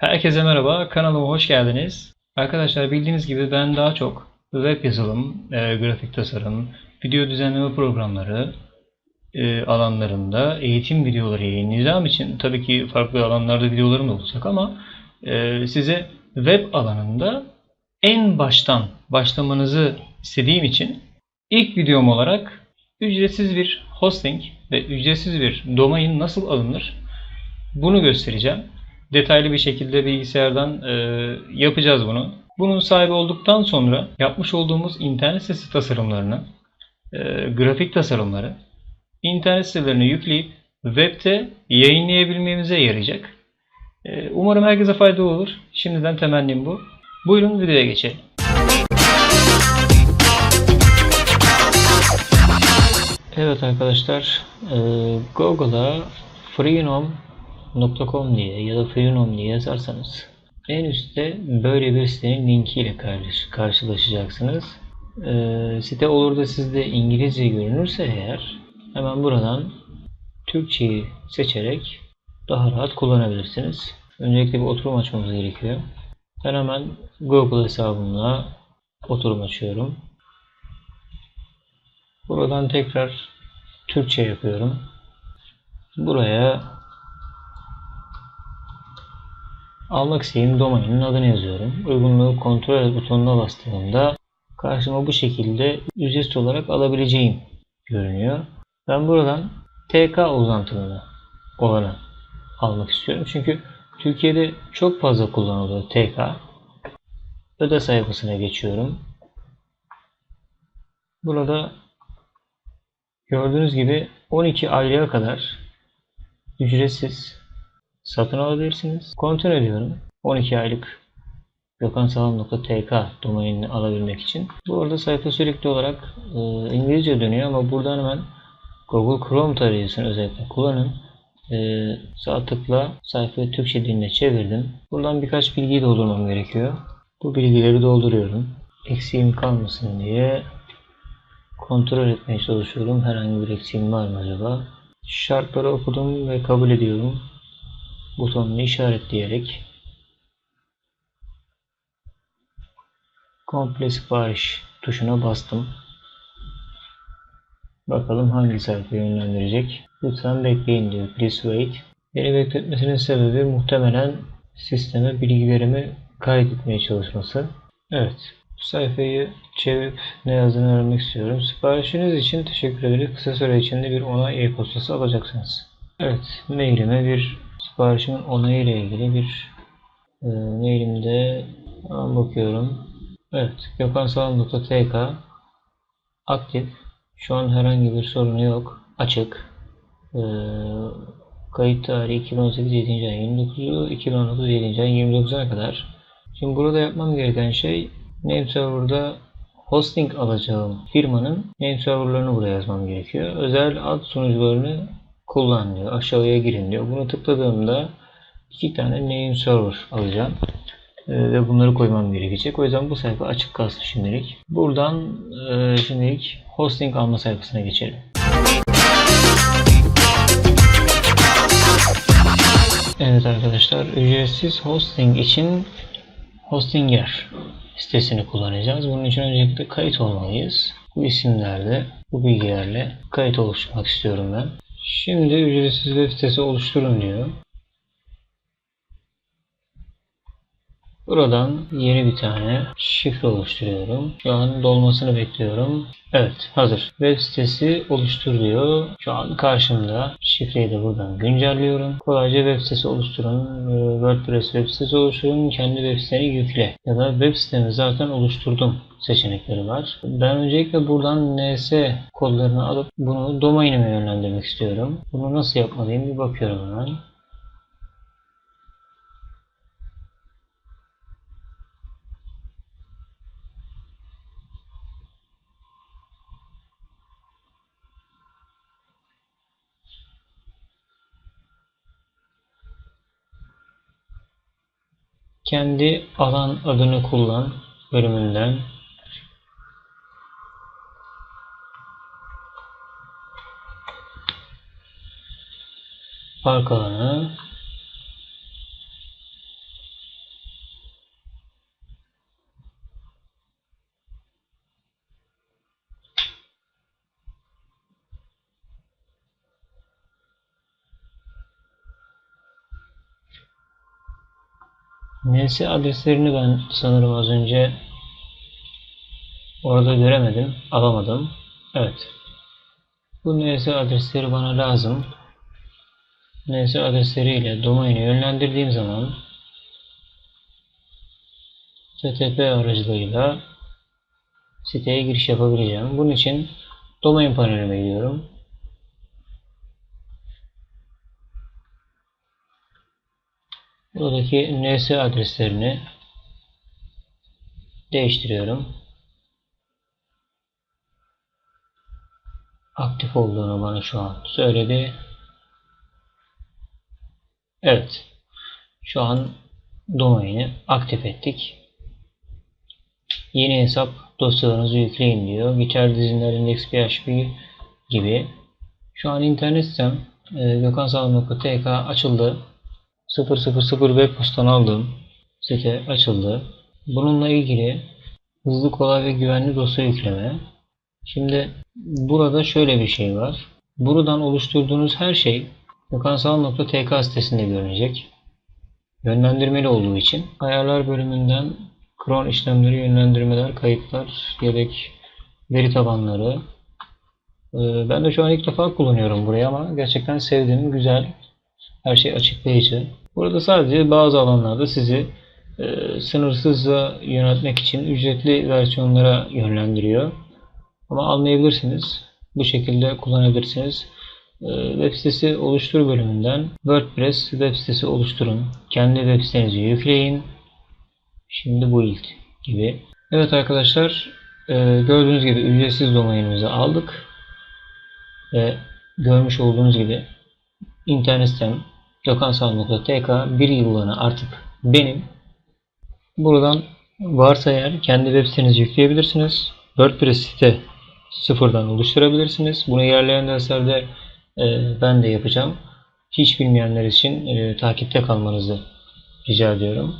Herkese merhaba, kanalıma hoş geldiniz. Arkadaşlar bildiğiniz gibi ben daha çok web yazılım, e, grafik tasarım, video düzenleme programları e, alanlarında eğitim videoları yayınlayacağım için tabii ki farklı alanlarda videolarım da olacak ama e, size web alanında en baştan başlamanızı istediğim için ilk videom olarak ücretsiz bir hosting ve ücretsiz bir domain nasıl alınır bunu göstereceğim. Detaylı bir şekilde bilgisayardan e, yapacağız bunu. Bunun sahibi olduktan sonra yapmış olduğumuz internet sitesi tasarımlarını, e, grafik tasarımları, internet sitelerini yükleyip webte yayınlayabilmemize yarayacak. E, umarım herkese faydalı olur. Şimdiden temennim bu. Buyurun videoya geçelim. Evet arkadaşlar, e, Google'a freenom.com diye ya da freenom diye yazarsanız en üstte böyle bir sitenin linkiyle karşı, karşılaşacaksınız. E, site olur da sizde İngilizce görünürse eğer hemen buradan Türkçeyi seçerek daha rahat kullanabilirsiniz. Öncelikle bir oturum açmamız gerekiyor. Ben hemen Google hesabımla oturum açıyorum. Buradan tekrar Türkçe yapıyorum. Buraya almak istediğim domainin adını yazıyorum. Uygunluğu kontrol et butonuna bastığımda karşıma bu şekilde ücretsiz olarak alabileceğim görünüyor. Ben buradan TK uzantılını olanı almak istiyorum. Çünkü Türkiye'de çok fazla kullanılıyor TK. Öde sayfasına geçiyorum. Burada Gördüğünüz gibi 12 aylığa kadar ücretsiz satın alabilirsiniz. Kontrol ediyorum. 12 aylık gökhansalam.tk domainini alabilmek için. Bu arada sayfa sürekli olarak e, İngilizce dönüyor ama buradan hemen Google Chrome tarayıcısını özellikle kullanın. E, sağ tıkla sayfayı Türkçe diline çevirdim. Buradan birkaç bilgiyi doldurmam gerekiyor. Bu bilgileri dolduruyorum. Eksiğim kalmasın diye kontrol etmeye çalışıyorum. Herhangi bir eksiğim var mı acaba? Şartları okudum ve kabul ediyorum. Butonunu işaretleyerek komple sipariş tuşuna bastım. Bakalım hangi sayfaya yönlendirecek. Lütfen bekleyin diyor. Please wait. Beni bekletmesinin sebebi muhtemelen sisteme bilgilerimi kaydetmeye çalışması. Evet. Bu sayfayı çevirip ne yazdığını öğrenmek istiyorum. Siparişiniz için teşekkür ederiz. Kısa süre içinde bir onay e-postası alacaksınız. Evet, mailime bir siparişimin onayı ile ilgili bir e, mailimde bakıyorum. Evet, gökhansalam.tk aktif. Şu an herhangi bir sorunu yok. Açık. E, kayıt tarihi 2018 7. ayın 29'u 2019 7. ayın 29'una kadar. Şimdi burada yapmam gereken şey name server'da hosting alacağım firmanın name serverlarını buraya yazmam gerekiyor. Özel ad sunucularını kullan diyor. Aşağıya girin diyor. Bunu tıkladığımda iki tane name server alacağım. Ee, ve bunları koymam gerekecek. O yüzden bu sayfa açık kalsın şimdilik. Buradan e, şimdilik hosting alma sayfasına geçelim. Evet arkadaşlar ücretsiz hosting için Hostinger sitesini kullanacağız. Bunun için öncelikle kayıt olmalıyız. Bu isimlerle, bu bilgilerle kayıt oluşturmak istiyorum ben. Şimdi ücretsiz web sitesi oluşturun diyor. Buradan yeni bir tane şifre oluşturuyorum. Şu an dolmasını bekliyorum. Evet hazır. Web sitesi oluştur diyor. Şu an karşımda. Şifreyi de buradan güncelliyorum. Kolayca web sitesi oluşturun. Ee, WordPress web sitesi oluşturun. Kendi web siteni yükle. Ya da web sitemi zaten oluşturdum seçenekleri var. Ben öncelikle buradan NS kodlarını alıp bunu domainime yönlendirmek istiyorum. Bunu nasıl yapmalıyım bir bakıyorum hemen. Kendi alan adını kullan bölümünden. Park alanı NS adreslerini ben sanırım az önce orada göremedim, alamadım. Evet. Bu NS adresleri bana lazım. NS adresleriyle domaini yönlendirdiğim zaman FTP aracılığıyla siteye giriş yapabileceğim. Bunun için domain panelime gidiyorum. Buradaki NS adreslerini değiştiriyorum. Aktif olduğunu bana şu an söyledi. Evet. Şu an domaini aktif ettik. Yeni hesap dosyalarınızı yükleyin diyor. Geçer dizinler index php gibi. Şu an internet sitem e, açıldı. 000 web postan aldığım site açıldı. Bununla ilgili hızlı, kolay ve güvenli dosya yükleme. Şimdi burada şöyle bir şey var. Buradan oluşturduğunuz her şey gökhansağlam.tk sitesinde görünecek. Yönlendirmeli olduğu için ayarlar bölümünden cron işlemleri, yönlendirmeler, kayıtlar, yedek veri tabanları. Ee, ben de şu an ilk defa kullanıyorum burayı ama gerçekten sevdim, güzel. Her şey açıklayıcı. Burada sadece bazı alanlarda sizi e, sınırsızca yönetmek için ücretli versiyonlara yönlendiriyor. Ama almayabilirsiniz. Bu şekilde kullanabilirsiniz. E, web sitesi oluştur bölümünden WordPress web sitesi oluşturun. Kendi web sitenizi yükleyin. Şimdi bu ilk gibi. Evet arkadaşlar e, gördüğünüz gibi ücretsiz domainimizi aldık. Ve görmüş olduğunuz gibi internet sitem gökhansalm.tk bir yıllığına artık benim. Buradan varsa eğer kendi web sitenizi yükleyebilirsiniz. WordPress site sıfırdan oluşturabilirsiniz. Bunu ilerleyen derslerde e, ben de yapacağım. Hiç bilmeyenler için e, takipte kalmanızı rica ediyorum.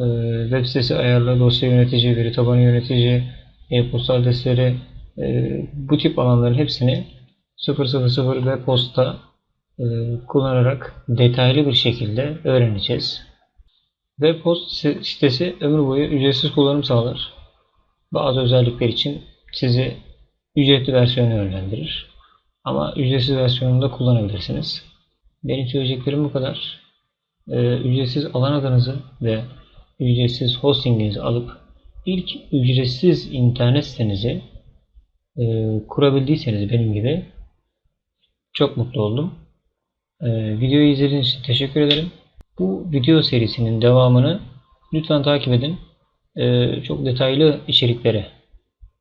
E, web sitesi ayarla, dosya yönetici, veri tabanı yönetici, e-posta adresleri e, bu tip alanların hepsini 000 ve posta kullanarak detaylı bir şekilde öğreneceğiz. Web post sitesi ömür boyu ücretsiz kullanım sağlar. Bazı özellikler için sizi ücretli versiyonu yönlendirir. Ama ücretsiz versiyonunu da kullanabilirsiniz. Benim söyleyeceklerim bu kadar. Ee, ücretsiz alan adınızı ve ücretsiz hostinginizi alıp ilk ücretsiz internet sitenizi e, kurabildiyseniz benim gibi çok mutlu oldum. Ee, videoyu izlediğiniz için teşekkür ederim. Bu video serisinin devamını lütfen takip edin. Ee, çok detaylı içeriklere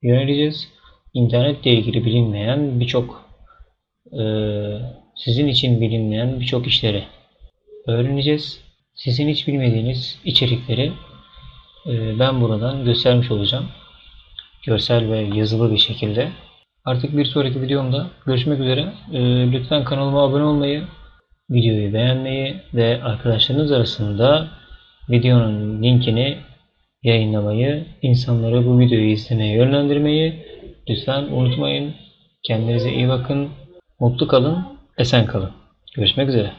yöneleceğiz. İnternetle ilgili bilinmeyen birçok e, sizin için bilinmeyen birçok işleri öğreneceğiz. Sizin hiç bilmediğiniz içerikleri e, ben buradan göstermiş olacağım. Görsel ve yazılı bir şekilde. Artık bir sonraki videomda görüşmek üzere. E, lütfen kanalıma abone olmayı, videoyu beğenmeyi ve arkadaşlarınız arasında videonun linkini yayınlamayı, insanları bu videoyu izlemeye yönlendirmeyi lütfen unutmayın. Kendinize iyi bakın, mutlu kalın, esen kalın. Görüşmek üzere.